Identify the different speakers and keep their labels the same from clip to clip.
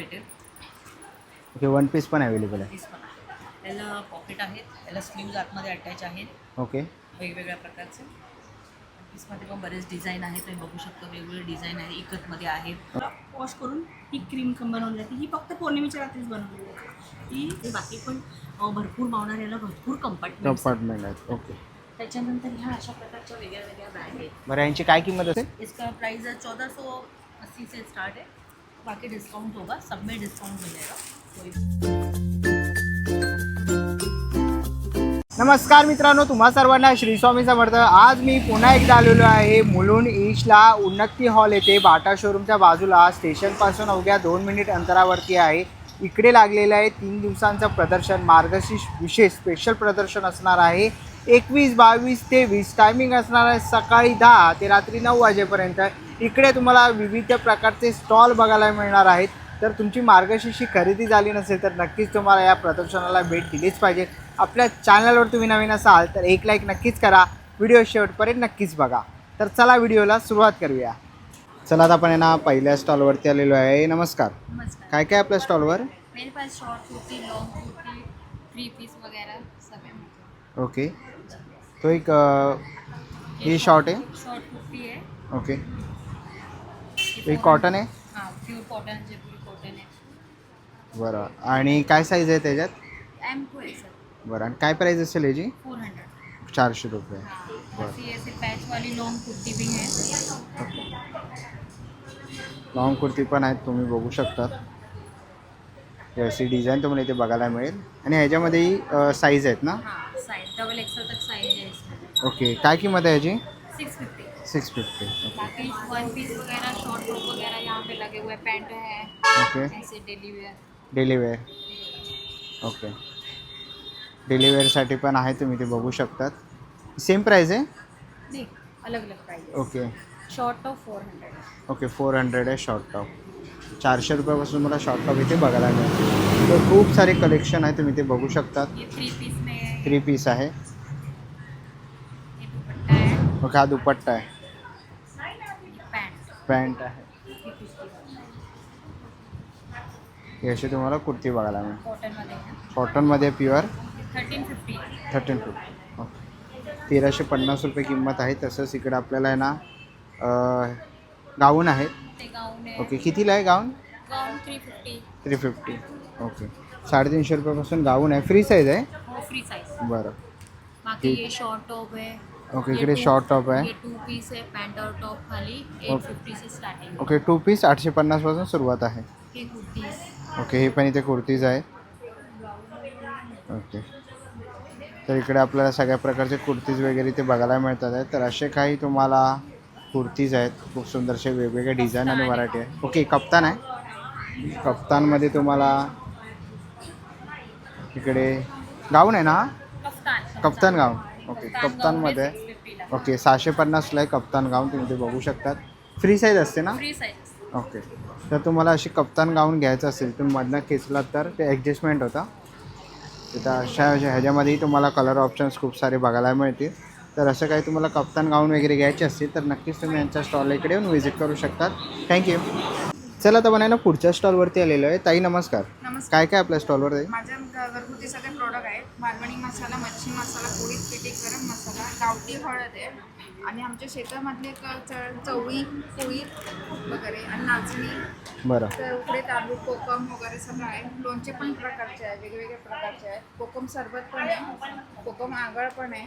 Speaker 1: भेटेल
Speaker 2: okay one piece पण available आहे.
Speaker 1: पीस पण आहे. त्याला पॉकेट आहेत त्याला स्लीव्ज आतमध्ये अटॅच आहेत.
Speaker 2: ओके.
Speaker 1: वेगवेगळ्या प्रकारचे. पीसमध्ये पण बरेच डिझाईन आहेत तुम्ही बघू शकता वेगवेगळे डिझाईन आहे इकतमध्ये आहेत.
Speaker 3: वॉश करून ही क्रीम बनवली जाते. ही फक्त पौर्णिमेच्या रात्रीच बनवली जाते. ही
Speaker 1: ते बाकी पण अं, भरपूर मावणाऱ्याला भरपूर कंपार्टमेंट
Speaker 2: कंपार्टमेंट आहेत ओके.
Speaker 1: त्याच्यानंतर ह्या अशा प्रकारच्या वेगळ्या वेगळ्या बॅग आहेत.
Speaker 2: बरं यांची काय किंमत असेल?
Speaker 1: इसका प्राइस है चौदह सौ अस्सी से स्टार्ट है बाकी डिस्काउंट होगा सब में डिस्काउंट मिलेगा कोई
Speaker 2: नमस्कार मित्रांनो तुम्हा सर्वांना श्री स्वामी समर्थ. आज मी पुन्हा एकदा आलेलो आहे मुलुंड ईशला उन्नती हॉल येथे बाटा शोरूमच्या बाजूला. स्टेशनपासून अवघ्या दोन मिनिट अंतरावरती आहे. इकडे लागलेलं आहे. तीन दिवसांचं प्रदर्शन मार्गशीर्ष विशेष स्पेशल प्रदर्शन असणार आहे. एकवीस बावीस तेवीस टायमिंग असणार आहे. सकाळी दहा ते रात्री नऊ वाजेपर्यंत. इकडे तुम्हाला विविध प्रकारचे स्टॉल बघायला मिळणार आहेत. तर तुमची मार्गशीर्षी खरेदी झाली नसेल तर नक्कीच तुम्हाला या प्रदर्शनाला भेट दिलीच पाहिजे. आपल्या चॅनलवर तुम्ही नवीन असाल तर एक लाईक नक्कीच करा. व्हिडिओ शेवटपर्यंत नक्कीच बघा. तर चला व्हिडिओला सुरुवात करूया. चला आता आपण आहे ना पहिल्या स्टॉलवरती आलेलो आहे. नमस्कार.
Speaker 4: नमस्कार.
Speaker 2: काय काय आपल्या स्टॉलवर?
Speaker 4: मेरे pass short kurti long kurti three piece वगैरह सब है मतलब
Speaker 2: ओके. तो एक अ, ये शॉर्ट आहे?
Speaker 4: शॉर्ट कुर्ती है
Speaker 2: ओके.
Speaker 4: ये
Speaker 2: एक कॉटन आहे?
Speaker 4: हाँ प्योर कॉटन जयपुरी कॉटन है
Speaker 2: बरं. आणि काय साईज आहे त्याच्यात?
Speaker 4: एम टू है सर
Speaker 2: बरं. आणि काय प्राईज असेल याची?
Speaker 4: फोर हंड्रेड
Speaker 2: चारशे रुपये.
Speaker 4: हाँ ऐसी ऐसे पैच वाली लॉन्ग कुर्ती भी है
Speaker 2: लॉंग कुर्ती पण आहेत तुम्ही बघू शकता अशी डिझाईन तुम्हाला इथे बघायला मिळेल. आणि ह्याच्यामध्येही साईज आहेत ना?
Speaker 4: हाँ डबल एक्सल तक साइज इसमें
Speaker 2: ओके काय किंमत आहे याची?
Speaker 4: सिक्स फिफ्टी
Speaker 2: सिक्स फिफ्टी
Speaker 4: बाकी वन पीस वगैरह शॉर्ट वगैरह यहाँ पे लगे हुए पैंट है.
Speaker 2: ओके
Speaker 4: ऐसे daily wear
Speaker 2: daily wear okay daily वेअरसाठी पण आहे तुम्ही ते बघू शकतात. सेम प्राईज आहे?
Speaker 4: नहीं अलग अलग price
Speaker 2: okay
Speaker 4: short top four hundred
Speaker 2: okay four hundred आहे शॉर्ट टॉप चारशे रुपयापासून मला शॉर्ट टॉप इथे बघायला मिळेल. तर खूप सारे कलेक्शन आहे तुम्ही ते बघू शकतात.
Speaker 4: ये थ्री पीस में
Speaker 2: थ्री पीस आहे.
Speaker 4: है
Speaker 2: ओके हा दुपट्टा आहे. पॅन्ट आहे. ही अशी तुम्हाला कुर्ती बघायला मिळेल.
Speaker 4: कॉटनमध्ये
Speaker 2: pure
Speaker 4: thirteen fifty
Speaker 2: thirteen fifty okay तेराशे पन्नास रुपये किंमत आहे. तसंच इकडे आपल्याला आहे ना गाऊन आहेत
Speaker 4: ते गाऊन आहे.
Speaker 2: ओके कितीला आहे gown?
Speaker 4: Gown three fifty
Speaker 2: three fifty okay. साडेतीनशे रुपयापासून गाऊन आहे. फ्री साईज आहे?
Speaker 4: हो फ्री साइज
Speaker 2: बरं.
Speaker 4: बाकी ये शॉर्ट टॉप है
Speaker 2: ओके इकडे शॉर्ट टॉप
Speaker 4: ये
Speaker 2: आहे.
Speaker 4: टू पीस है पैंट और टॉप खाली. एट फिफ्टी से स्टार्टिंग
Speaker 2: ओके टू पीस आठशे पन्नासपासून सुरुवात आहे.
Speaker 4: कुर्तीज
Speaker 2: ओके हे पण इथे कुर्तीज आहे. ओके. तर इकडे आपल्याला सगळ्या प्रकारचे कुर्तीज वगैरे इथे बघायला मिळतात आहे. तर असे काही तुम्हाला कुर्तीज आहेत खूप सुंदरसे वेगवेगळे डिझाईन आणि व्हरायटी आहे ओके कप्तान आहे. कप्तानमध्ये तुम्हाला इकडे गाऊन आहे ना हा? कप्तान गाऊन. ओके कप्तानमध्ये. ओके सहाशे पन्नासला आहे कप्तान गाऊन तुम्ही ते बघू शकतात. फ्री साईज असते ना? ओके तर तुम्हाला अशी कप्तान गाऊन घ्यायचं असेल तुम्ही मधनं खेचलात तर ते ॲडजस्टमेंट होता. तिथं अशा ह्याच्यामध्येही तुम्हाला कलर ऑप्शन्स खूप सारे बघायला मिळतील. तर असं काही तुम्हाला कप्तान गाऊन वगैरे घ्यायचे असतील तर नक्कीच तुम्ही यांच्या स्टॉलला इकडे येऊन व्हिजिट करू शकतात. थँक्यू चला आता बनायला पुढच्या स्टॉलवरती आलेलो आहे. ताई नमस्कार.
Speaker 3: नमस्कार.
Speaker 2: काय काय आपल्या स्टॉलवर आहे
Speaker 3: माझ्या घरगुती सगळे प्रोडक्ट आहेत. मालवणी मसाला मच्छी मसाला पोळी पिठी गरम मसाला गावठी हळद आहे. आणि आमच्या शेतामधले चवळी पोळी वगैरे आणि नाचणी.
Speaker 2: बरं.
Speaker 3: तर उकडे तांदूळ कोकम वगैरे सगळं आहे. लोणचे पण प्रकारचे आहे वेगवेगळ्या प्रकारचे आहेत. कोकम सरबत पण आहे. कोकम आगळ पण आहे.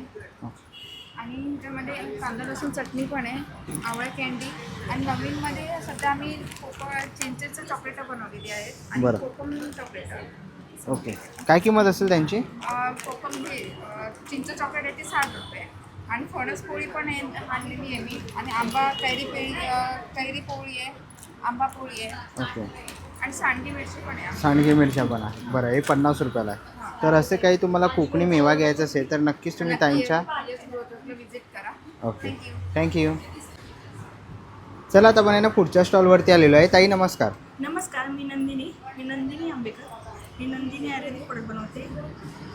Speaker 3: आणि त्यामध्ये कांदा लसूण चटणी पण आहे आवळा कॅन्डी आणि नवीनमध्ये सध्या आम्ही कोको चिंचेचं चॉकलेटं बनवलेली आहेत आणि
Speaker 2: बरं.
Speaker 3: कोकम चॉकलेटं
Speaker 2: ओके. काय किंमत असेल त्यांची?
Speaker 3: अं, कोकम हे अं, चिंच चॉकलेट आहे ते साठ रुपये. आणि फणस पोळी पण आहे आणलेली आहे मी. आणि आंबा कैरी पेळी अं, कैरी पोळी आहे आंबा पोळी आहे.
Speaker 2: ओके.
Speaker 3: आणि सांडगी मिरची पण आहे.
Speaker 2: सांडगे मिरच्या पण आहे. बरं हे पन्नास रुपयाला आहे. तर असे काही तुम्हाला कोकणी मेवा घ्यायचा असेल तर नक्कीच तुम्ही
Speaker 3: करा
Speaker 2: ओके
Speaker 3: थँक्यू
Speaker 2: चला आता आपण आहे ना पुढच्या स्टॉलवरती आलेलो आहे. ताई नमस्कार.
Speaker 3: नमस्कार मी नंदिनी. मी नंदिनी आंबेकर. मी नंदिनी आयुर्वेदिक प्रोडक्ट बनवते.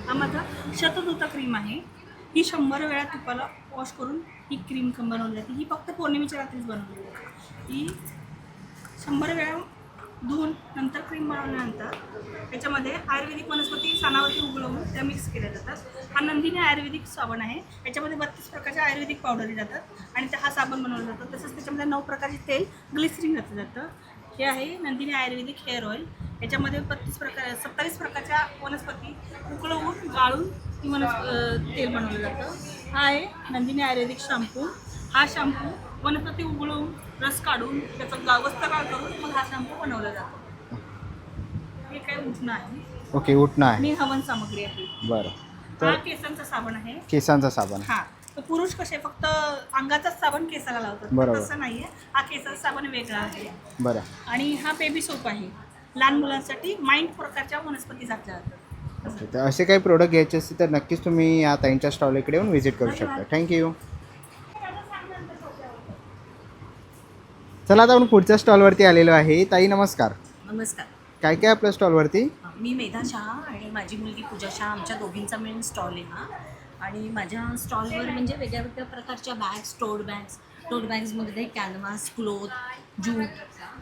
Speaker 3: हा माझा शतदूता क्रीम आहे. ही शंभर वेळा तुपाला वॉश करून ही क्रीम बनवली जाते. ही फक्त पौर्णिमेच्या रात्रीच बनवली जाते. ही शंभर वेळा
Speaker 5: धुवून नंतर क्रीम बनवल्यानंतर याच्यामध्ये आयुर्वेदिक वनस्पती सानावरती उगळवून त्या मिक्स केल्या जातात. हा नंदिनी आयुर्वेदिक साबण आहे. याच्यामध्ये बत्तीस प्रकारच्या आयुर्वेदिक पावडरी जातात आणि हा साबण बनवला जातो. तसंच त्याच्यामध्ये नऊ प्रकारचे तेल ग्लिसरीन घातलं जातं. हे आहे नंदिनी आयुर्वेदिक हेअर ऑइल याच्यामध्ये बत्तीस प्रकार सत्तावीस प्रकारच्या वनस्पती उकळवून गाळून ती वनस तेल बनवलं जातं. हा आहे नंदिनी आयुर्वेदिक शॅम्पू हा शॅम्पू वनस्पती उगळवून रस काढून त्याचा गावस्तकाळ करून मग हा शॅम्पू बनवला जातो. हे काय उठणं आहे
Speaker 2: ओके उठणं आहे
Speaker 5: मी हवन सामग्री आहे.
Speaker 2: बरं.
Speaker 5: हा
Speaker 2: तर
Speaker 5: केसांचा साबण आहे.
Speaker 2: केसांचा साबण.
Speaker 5: हा. तर पुरुष कसे फक्त अंगाचाच साबण केसाला लावतात.
Speaker 2: बरोबर.
Speaker 5: पण तसं नाहीये. हा केसाचा साबण वेगळा आहे.
Speaker 2: बरं.
Speaker 5: आणि हा बेबी सोप आहे. लहान मुलांसाठी माइंड प्रकारच्या वनस्पती घातल्या जातात.
Speaker 2: ओके तर असे काही प्रोडक्ट घ्यायचे असतील तर नक्कीच तुम्ही या ताईंच्या स्टॉल इकडे येऊन व्हिजिट करू शकता. थँक्यू चला आता आपण पुढच्या स्टॉलवरती आलेलो आहे. ताई नमस्कार.
Speaker 1: नमस्कार.
Speaker 2: काय काय आपल्या स्टॉलवरती?
Speaker 1: मी मेधा शहा आणि माझी मुलगी पूजा शहा आमच्या दोघींचा मिळून स्टॉल आहे हा. आणि माझ्या स्टॉलवर म्हणजे वेगळ्या वेगळ्या प्रकारच्या बॅग्स टोट बॅग्स टोट बॅग्समध्ये कॅनव्हास क्लोथ जूट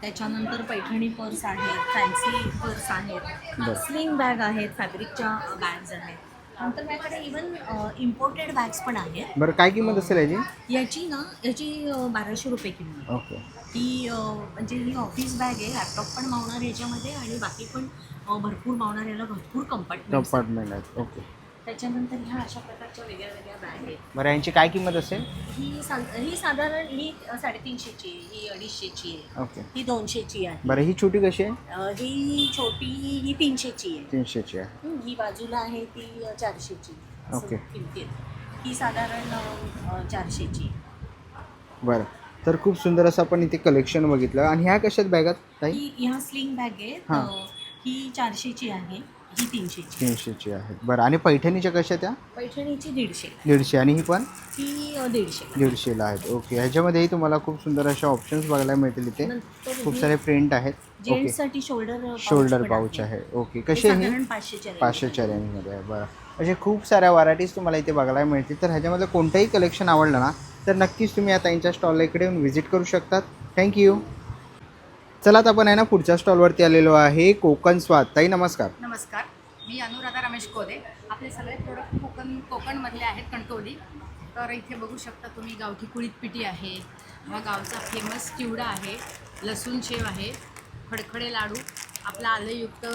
Speaker 1: त्याच्यानंतर पैठणी पर्स आहेत फॅन्सी पर्स आहेत. स्लिंग बॅग आहेत फॅब्रिकच्या बॅग्स आहेत. नंतर माझ्याकडे इवन इम्पोर्टेड बॅग्स पण आहेत.
Speaker 2: बरं काय किंमत असेल याची?
Speaker 1: याची ना याची अ, बाराशे रुपये किंमत. आहे.
Speaker 2: ओके.
Speaker 1: ही अ, म्हणजे ही ऑफिस बॅग आहे लॅपटॉप पण मावणार याच्यामध्ये आणि बाकी पण अ, भरपूर मावणार याला भरपूर कंपार्टमेंट
Speaker 2: कंपार्टमेंट आहेत ओके.
Speaker 1: त्याच्यानंतर ह्या अशा प्रकारच्या वेगळ्या वेगळ्या बॅग आहेत.
Speaker 2: बरं यांची काय किंमत असेल?
Speaker 1: ही सा ही साधारण ही साडेतीनशेची आहे. ही अडीचशेची आहे.
Speaker 2: ओके.
Speaker 1: ही दोनशेची आहे.
Speaker 2: बरं ही छोटी कशी आहे?
Speaker 1: अ, ही छोटी ही तीनशेची आहे.
Speaker 2: तीनशेची आहे.
Speaker 1: हं, ही बाजूला आहे ती अ, चारशेची. असं
Speaker 2: ओके.
Speaker 1: किमती आहेत. ही साधारण अ, अ, चारशेची
Speaker 2: बरं. तर खूप सुंदर असं आपण इथे कलेक्शन बघितलं. आणि ह्या कशात बॅगात ताई?
Speaker 1: ही ह्या स्लिंग बॅग आहे
Speaker 2: हां.
Speaker 1: अ, ही चारशेची आहे. ही तीनशेची
Speaker 2: तीनशेची आहेत बरं आणि पैठणीच्या कशा त्या?
Speaker 1: पैठणीची दीडशे
Speaker 2: दीडशे. आणि ही पण?
Speaker 1: अ, दीडशे
Speaker 2: दीडशेला आहेत. ओके. ह्याच्यामध्येही तुम्हाला खूप सुंदर अशा ऑप्शन्स बघायला मिळतील इथे.
Speaker 1: नंतर
Speaker 2: खूप सारे प्रिंट आहेत. ओके.
Speaker 1: शोल्डर
Speaker 2: शोल्डर पाऊच आहे. ओके. कसे आहे
Speaker 1: साधारण पाचशेच्या range
Speaker 2: पाचशेच्या रेंजमध्ये आहे. बरं. असे खूप साऱ्या व्हरायटीज तुम्हाला इथे बघायला मिळतील. तर ह्याच्यामधलं कोणतंही कलेक्शन आवडलं ना तर नक्कीच तुम्ही आता यांच्या स्टॉलला इकडे येऊन व्हिजिट करू शकतात. थँक्यू चला आता आपण आहे ना पुढच्या स्टॉलवरती आलेलो आहे. कोकण स्वाद. ताई नमस्कार.
Speaker 6: नमस्कार. मी अनुराधा रमेश कोदे. आपले सगळे प्रोडक्ट कोकण कोकणमधले आहेत कणकवली. तर इथे बघू शकता तुम्ही गावठी कुळीत पिठी आहे. हा गावचा फेमस चिवडा आहे. लसूण शेव आहे. खडखडे लाडू. आपला आलंयुक्त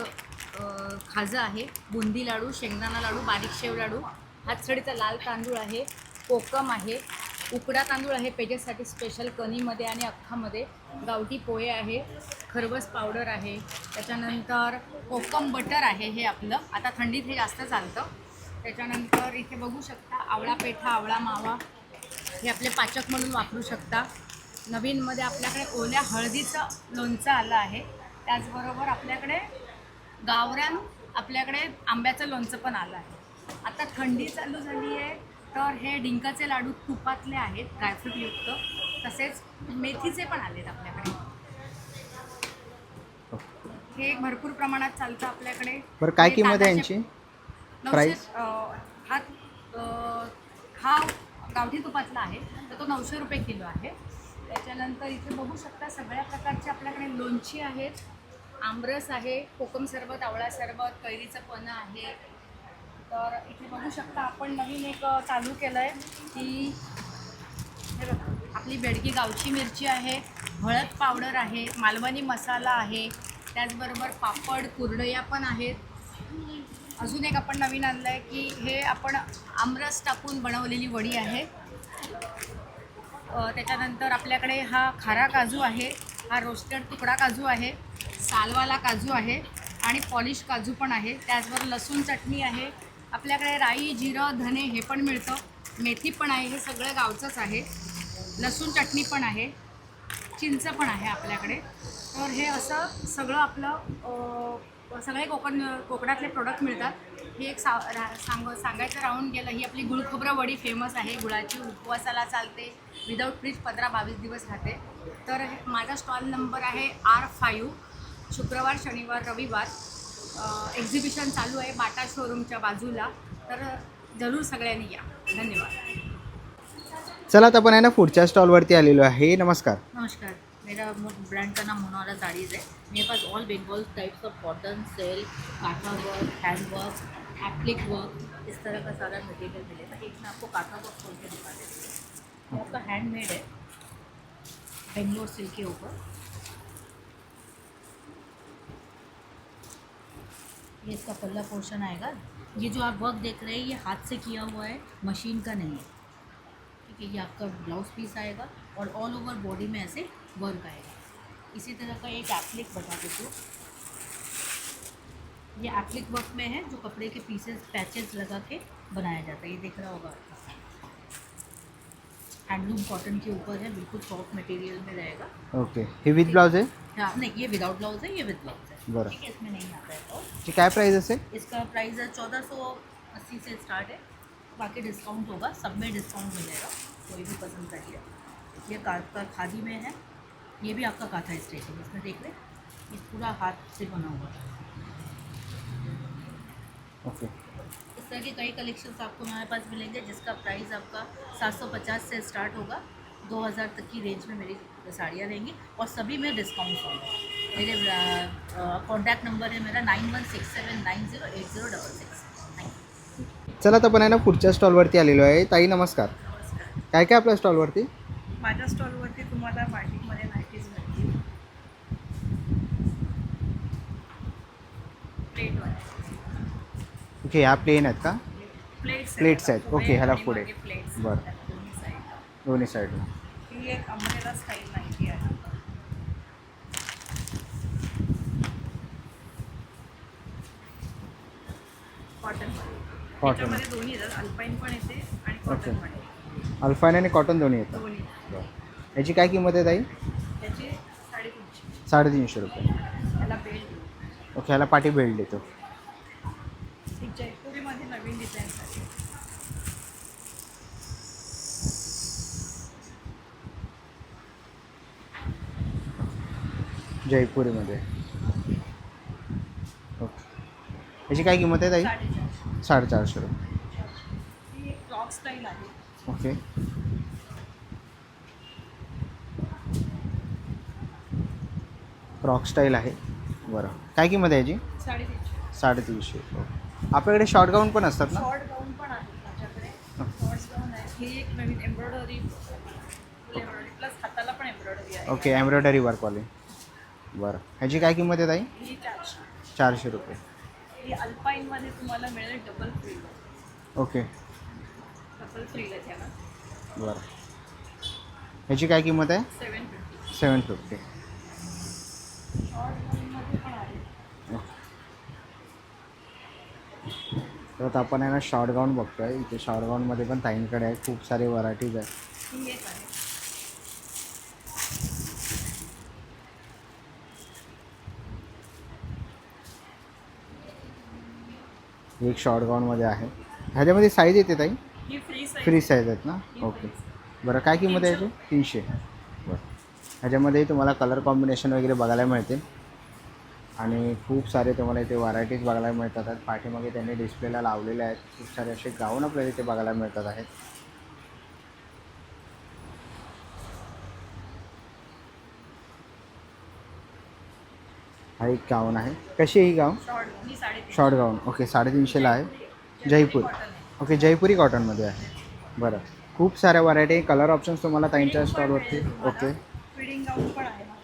Speaker 6: खाजं आहे. बुंदी लाडू शेंगदाणा लाडू बारीक शेव लाडू. हातसडीचा लाल तांदूळ आहे. कोकम आहे. उकडा तांदूळ आहे पेजेसाठी स्पेशल कणीमध्ये आणि अख्खामध्ये. गावठी पोहे आहे खरबस पावडर आहे त्याच्यानंतर कोकम बटर आहे हे आपलं. आता थंडीत हे जास्त चालतं. त्याच्यानंतर इथे बघू शकता आवळा पेठा आवळा मावा हे आपले पाचक म्हणून वापरू शकता. नवीनमध्ये आपल्याकडे ओल्या हळदीचं लोणचं आलं आहे. त्याचबरोबर आपल्याकडे गावरान आपल्याकडे आंब्याचं लोणचं पण आलं आहे. आता थंडी चालू झाली आहे तर हे डिंकाचे लाडू तुपातले आहेत ड्रायफ्रूटयुक्त तसेच मेथीचे पण आलेत आपल्याकडे. हे भरपूर प्रमाणात चालतं आपल्याकडे.
Speaker 2: बरं काय किंमत आहे यांची?
Speaker 6: हा हा गावठी तुपातला आहे. तर तो नऊशे रुपये किलो आहे. त्याच्यानंतर इथे बघू शकता सगळ्या प्रकारचे आपल्याकडे लोणची आहेत आमरस आहे कोकम सरबत आवळा सरबत कैरीचं पन्ह आहे. तर इथे बघू शकता आपण नवीन एक चालू केलं आहे की हे बघा आपली बेडगी गावची मिरची आहे हळद पावडर आहे मालवणी मसाला आहे त्याचबरोबर पापड कुरडया पण आहेत. अजून एक आपण नवीन आणलं आहे की हे आपण आमरस टाकून बनवलेली वडी आहे. त्याच्यानंतर आपल्याकडे हा खारा काजू आहे हा रोस्टेड तुकडा काजू आहे सालवाला काजू आहे आणि पॉलिश काजू पण आहे. त्याचबरोबर लसूण चटणी आहे आपल्याकडे राई जिरं धने हे पण मिळतं. मेथी पण आहे हे सगळं गावचंच आहे. लसूण चटणी पण आहे. चिंच पण आहे आपल्याकडे. तर हे असं सगळं आपलं सगळे कोकण कोकणातले प्रोडक्ट मिळतात. हे एक सा रा सांग सांगायचं राहून गेलं ही आपली गुळखोबरं वडी फेमस आहे. गुळाची उपवासाला चालते. विदाऊट फ्रीज पंधरा बावीस दिवस राहते. तर हे- माझा स्टॉल नंबर आहे आर फाईव्ह शुक्रवार शनिवार रविवार. एक्झिबिशन चालू आहे बाटा शोरूमच्या बाजूला. तर जरूर सगळ्यांनी या. धन्यवाद.
Speaker 2: चला आता आपण आहे ना पुढच्या स्टॉलवरती आलेलो आहे. नमस्कार.
Speaker 6: नमस्कार.
Speaker 1: मेरा ब्रांड का नाम मोनारा साड़ीज़ है मेरे pass all Bengal types of cotton sale काथा work hand work applique work इस तरह का सारा मटेरियल मिलेगा एक मैं आपको काथा वर्क खोल के दिखा देती हूँ. आपका हैंडमेड है. बेंगलोर सिल्क के ऊपर. ये इसका पल्ला पोर्शन आएगा। ये जो आप वर्क देख रहे हैं ये हाथ से किया हुआ है मशीन का नहीं है। ठीक है ये आपका ब्लाउज पीस आएगा और ऑल ओवर बॉडी में ऐसे वर्क आएगा। इसी तरह का एक एप्लिक बता देती हूँ। ये एप्लिक वर्क में है जो कपड़े के पीसेस पैचेस लगा के बनाया जाता है। ये देख रहा होगा आपका। हैंडलूम कॉटन के ऊपर है बिल्कुल सॉफ्ट मटेरियल में रहेगा।
Speaker 2: ओके हे विथ ब्लाउज है?
Speaker 1: हाँ नहीं ये विदाउट ब्लाउज है ये विद ब्लाउज है।
Speaker 2: बरं.
Speaker 1: ठीक है इसमें नहीं आता है
Speaker 2: काय असेल
Speaker 1: इसका प्राइस है चौदह सौ अस्सी से स्टार्ट है। बाकी डिस्काउंट होगा सब में डिस्काउंट मिलेगा कोई भी पसंद करिए। ये कार्ड का खादी में है ये भी आपका काथा स्टेचिंग इसमें देख रहे ये पूरा हाथ से बना हुआ है।
Speaker 2: ओके
Speaker 1: इस तरह के कई कलेक्शंस आपको हमारे पास मिलेंगे जिसका प्राइस आपका 750 से स्टार्ट होगा। 2000 तक की रेंज में मेरी साड़ियाँ रहेंगी और सभी में डिस्काउंट होगा। मेरे कॉन्टैक्ट नंबर है मेरा nine one six seven nine zero eight zero double six
Speaker 2: चला तर आपण आहे ना पुढच्या स्टॉलवरती आलेलो आहे. ताई नमस्कार. काय काय आपल्या स्टॉलवरती?
Speaker 5: माझ्या स्टॉलवरती तुम्हाला बाटिकमध्ये नाईटीज मिळतील.
Speaker 2: ओके ह्या प्लेन आहेत का?
Speaker 5: प्लेट्स
Speaker 2: Plates आहेत. Okay, ह्याला पुढे.
Speaker 5: प्लेट्स
Speaker 2: बरं. दोन्ही साईडला.
Speaker 5: ही एक अंब्रेला स्टाईल नाईटी आहे कॉटन त्याच्यामध्ये दोन्ही येतात. अल्पाईन पण येते आणि. कॉटन पण येते.
Speaker 2: अल्फाईन आणि कॉटन दोन्ही येतात.
Speaker 5: दोन्ही.
Speaker 2: बरं याची काय किंमत आहे ताई?
Speaker 5: त्याची साडेतीनशे.
Speaker 2: साडेतीनशे रुपये.
Speaker 5: त्याला बेल्ट
Speaker 2: ओके ह्याला पाठी बेल्ट देतो.
Speaker 5: जयपुरीमध्ये नवीन डिझाईन आहे
Speaker 2: जयपुरीमध्ये. ओके याची काय किंमत आहे ताई?
Speaker 5: साडेचारशे
Speaker 2: रुपये.
Speaker 5: एक फ्रॉक स्टाईल आहे.
Speaker 2: ओके. फ्रॉक स्टाईल आहे. बरं. काय किंमत आहे याची?
Speaker 5: साडेतीनशे.
Speaker 2: साडेतीनशे. आपल्याकडे शॉर्ट गाऊन पण असतात ना?
Speaker 5: शॉर्ट गाऊन पण आहे.
Speaker 2: ओके एम्ब्रॉयडरी वर्कवाले बरं. ह्याची काय किंमत आहे ताई?
Speaker 5: चारशे
Speaker 2: रुपये.
Speaker 5: ही अल्पाईनमध्ये तुम्हाला मिळेल double frill
Speaker 2: okay.
Speaker 5: Double frill
Speaker 2: बरं. ह्याची काय किंमत आहे?
Speaker 5: Seven fifty
Speaker 2: seven fifty
Speaker 5: short गाऊनमध्ये पण आहे.
Speaker 2: तर आता आपण आहे ना शॉर्ट गाऊन बघतोय. इथे शॉर्ट गाऊनमध्ये पण ताईंकडे आहे. खूप सारे व्हरायटीज आहेत
Speaker 5: ही एक आहे.
Speaker 2: एक शॉर्ट गाऊनमध्ये आहे. ह्याच्यामध्ये साईज येते ताई?
Speaker 5: ही फ्री साईज
Speaker 2: फ्री साईज आहेत ना? ओके बरं काय किंमत आहे याची तीनशे. बरं. ह्याच्यामध्ये तुम्हाला कलर कॉम्बिनेशन वगैरे बघायला मिळतील. आणि खूप सारे तुम्हाला इथे व्हरायटीज बघायला मिळतात. पाठीमागे त्यांनी डिस्प्लेला लावलेले आहेत. खूप सारे असे गाऊन आपल्याला इथे बघायला मिळतात आहेत. हा एक गाऊन आहे. कशी आहे ही गाऊन
Speaker 5: शॉर्ट
Speaker 2: गाऊन ओके साडेतीनशेला आहे. जयपूर. ओके जयपुरी कॉटनमध्ये आहे. बरं. खूप साऱ्या व्हरायटी कलर ऑप्शन्स तुम्हाला ताईंच्या स्टॉलवरती ओके.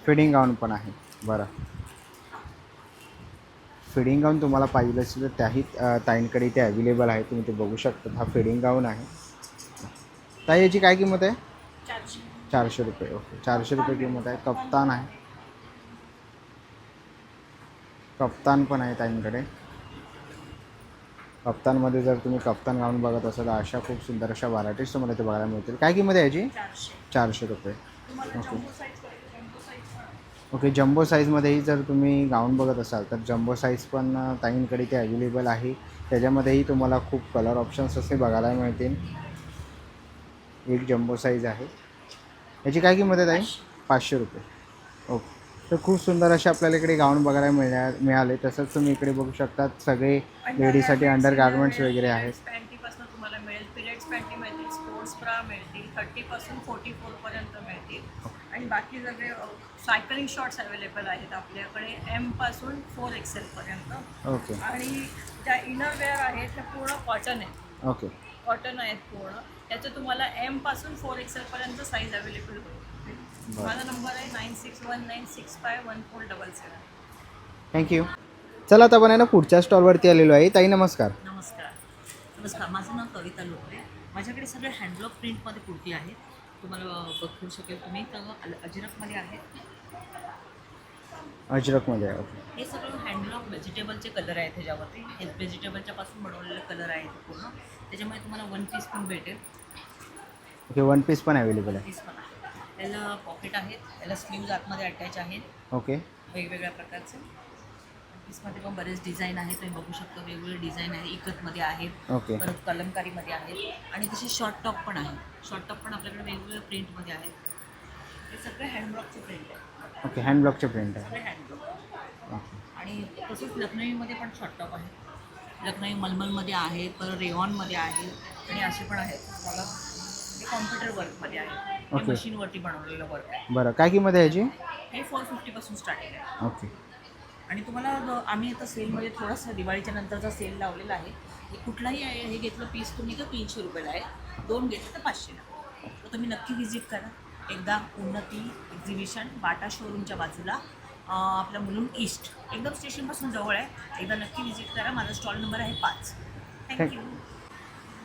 Speaker 5: फिडिंग गाऊन पण आहे.
Speaker 2: बरं. फिडिंग गाऊन तुम्हाला पाहिजे असेल तर त्याही ताईंकडे इथे अवेलेबल आहे. तुम्ही ते बघू शकता. हा फिडिंग गाऊन आहे. ताई याची काय किंमत आहे?
Speaker 5: चारशे
Speaker 2: रुपये. ओके. चारशे रुपये किंमत आहे. कप्तान आहे. कप्तान पण आहे ताईंकडे कप्तानमध्ये जर तुम्ही कप्तान गाऊन बघत असाल तर अशा खूप सुंदर अशा व्हरायटीज तुम्हाला इथे बघायला मिळतील. काय किंमत आहे याची?
Speaker 5: चारशे
Speaker 2: रुपये. ओके. ओके जम्बो साईजमध्येही जर तुम्ही गाऊन बघत असाल तर जम्बो साईज पण ताईंकडे ते अवेलेबल आहे. त्याच्यामध्येही तुम्हाला खूप कलर ऑप्शन्स असे बघायला मिळतील. एक जम्बो साईज आहे. याची काय किंमत आहे ताई? पाचशे रुपये. ओके. तर खूप सुंदर असे आपल्याला इकडे गाऊन बघायला मिळा मिळाले. तसंच तुम्ही इकडे बघू शकता सगळे लेडीजसाठी अंडर गार्मेंट्स वगैरे आहेत.
Speaker 5: पॅन्टीपासून तुम्हाला मिळेल. पिरियड्स पॅन्टी मिळतील स्पोर्ट्स ब्रा मिळतील थर्टीपासून फोर्टी फोरपर्यंत मिळतील. आणि बाकी सगळे
Speaker 7: सायकलिंग शॉर्ट्स अवेलेबल आहेत आपल्याकडे. एमपासून फोर एक्सेल पर्यंत.
Speaker 2: ओके
Speaker 7: आणि ज्या इनर वेअर आहेत त्या पूर्ण कॉटन आहे
Speaker 2: ओके
Speaker 7: कॉटन आहेत पूर्ण. त्याचं तुम्हाला एमपासून फोर एक्सेल पर्यंत साईज अवेलेबल होईल. माझा नंबर आहे nine six one nine six five one four double seven.
Speaker 2: Thank you चला आता आपण आहे ना पुढच्या स्टॉलवरती आलेलो आहे. ताई नमस्कार.
Speaker 1: नमस्कार. नमस्कार. माझं नाव कविता लोकरे. माझ्याकडे सगळे हँडब्लॉक प्रिंटमध्ये कुर्ती आहेत तुम्हाला बघू शकेल तुम्ही. तर अल- अजरकमध्ये आहेत
Speaker 2: अजरकमध्ये आहे ओके.
Speaker 1: हे सगळं हँडब्लॉक व्हेजिटेबलचे कलर आहेत ह्याच्यावरती. हे व्हेजिटेबलच्या पासून बनवलेले कलर आहेत पूर्ण. त्याच्यामुळे तुम्हाला वन पीस पण भेटेल.
Speaker 2: ओके वन पीस पण अवेलेबल आहे.
Speaker 1: पीस पण आहे. याला पॉकेट आहेत. याला स्लीव्ज आतमध्ये अटॅच आहेत.
Speaker 2: ओके
Speaker 1: वेगवेगळ्या प्रकारचे. पीसमध्ये पण बरेच डिझाईन आहेत. तुम्ही बघू शकता वेगवेगळे डिझाईन आहे. इकतमध्ये आहेत.
Speaker 2: ओके
Speaker 1: परत कलमकारीमध्ये आहेत. आणि तसे शॉर्ट टॉप पण आहे. शॉर्ट टॉप पण आपल्याकडे वेगवेगळ्या प्रिंटमध्ये आहेत. हे सगळे हँडब्लॉकचे प्रिंट आहे
Speaker 2: ओके हँडब्लॉकचे प्रिंट आहे
Speaker 1: सगळे हँडब्लॉक
Speaker 2: ओके
Speaker 1: आणि तसंच लखनईमध्ये पण शॉर्ट टॉप आहेत लखनई मलमलमध्ये आहेत परत रेऑनमध्ये आहेत आणि असे पण आहेत. मला हे कॉम्प्युटर वर्कमध्ये आहे. हे
Speaker 2: Okay.
Speaker 1: मशीनवरती बनवलेलं वर्क आहे.
Speaker 2: बरं काय किंमत आहे याची?
Speaker 1: हे फोर फिफ्टीपासून स्टार्टिंग आहे.
Speaker 2: ओके
Speaker 1: आणि तुम्हाला आम्ही आता सेलमध्ये थोडासा दिवाळीच्या नंतरचा सेल लावलेला आहे. हे कुठलाही आहे हे घेतलं पीस तुम्ही तर तीनशे रुपयाला आहे. दोन घेतलं तर पाचशेला तर तुम्ही नक्की व्हिजिट करा. एकदा उन्नती एक्झिबिशन बाटा शोरूमच्या बाजूला अं, आपलं मुलुंड ईस्ट एकदम स्टेशनपासून जवळ आहे. एकदा नक्की व्हिजिट करा. माझा स्टॉल नंबर आहे पाच. थँक्यू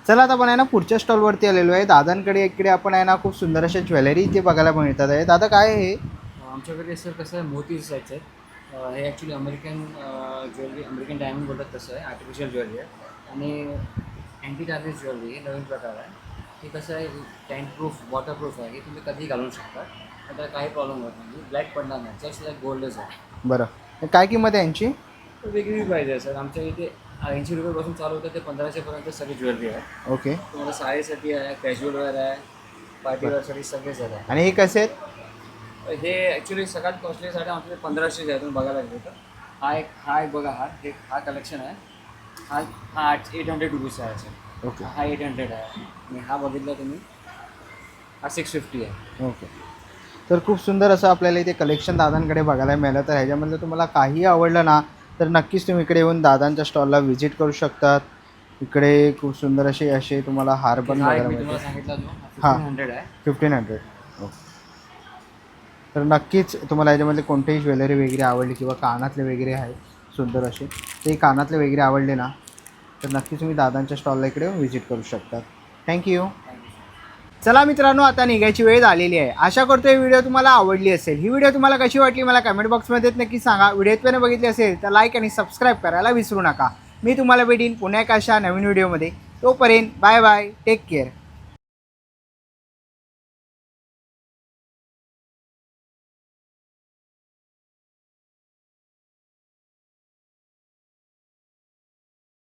Speaker 2: चला आता आपण आहे ना पुढच्या स्टॉलवरती आलेलो आहे. दादांकडे इकडे आपण आहे ना खूप सुंदर अशा ज्वेलरी इथे बघायला मिळतात आहे. दादा काय आहे हे?
Speaker 8: आमच्याकडे सर कसं आहे मोती दिसायचं आहे हे actually American jewellery American diamond बोलतात तसं आहे आर्टिफिशियल ज्वेलरी आहे. आणि अँटी टार्निश ज्वेलरी हे नवीन प्रकार आहे. हे कसं आहे टँक प्रूफ वॉटरप्रूफ आहे हे तुम्ही कधीही घालू शकता. त्याला काही प्रॉब्लेम होत नाही. ब्लॅक पडणार नाही. जस्ट लाईक गोल्डच आहे.
Speaker 2: बरं. काय किंमत आहे यांची?
Speaker 8: वेगळी आहे सर आमच्या इथे ऐंशी रुपयापासून चालू होतं ते पंधराशेपर्यंत सगळी ज्वेलरी आहे.
Speaker 2: ओके.
Speaker 8: तुम्हाला साडीसाठी आहे कॅज्युअल वेअर आहे पार्टी वेअरसाठी सगळेच आहे
Speaker 2: आणि हे कसे आहेत?
Speaker 8: हे ॲक्च्युली सगळ्यात कॉस्टली साड्या आमच्याकडे पंधराशे आहे तुम्ही बघायला गेले तर. हा एक हा एक बघा हा हे हा कलेक्शन आहे. हा हा आठ एट हंड्रेड रुपीजचा आहे सर
Speaker 2: ओके.
Speaker 8: हा एट हंड्रेड आहे. आणि हा बघितला तुम्ही हा सिक्स फिफ्टी आहे.
Speaker 2: ओके. तर खूप सुंदर असं आपल्याला इथे कलेक्शन दादांकडे बघायला मिळालं. तर ह्याच्यामधलं तुम्हाला काही आवडलं ना तर नक्कीच तुम्ही इकडे येऊन दादांच्या स्टॉलला व्हिजिट करू शकतात. इकडे खूप सुंदर असे असे तुम्हाला हार पण
Speaker 8: हा
Speaker 2: बघायला मिळतात हा.
Speaker 8: फिफ्टीन हंड्रेड आहे.
Speaker 2: फिफ्टीन हंड्रेड ओके तर नक्कीच तुम्हाला याच्यामध्ये कोणतेही ज्वेलरी वगैरे आवडली किंवा कानातले वगैरे आहेत सुंदर असे ते कानातले वगैरे आवडले ना तर नक्कीच तुम्ही दादांच्या स्टॉलला इकडे व्हिजिट करू शकतात. थँक्यू चला मित्रांनो आता निघायची वेळ झालेली आहे. आशा करतो ही व्हिडिओ तुम्हाला आवडली असेल. ही व्हिडिओ तुम्हाला कशी वाटली मला कमेंट बॉक्समध्ये नक्की सांगा. व्हिडिओत बघितली असेल तर लाईक आणि सबस्क्राईब करायला विसरू नका. मी तुम्हाला भेटीन पुन्हा एका अशा नवीन व्हिडिओमध्ये. तोपर्यंत बाय बाय टेक केअर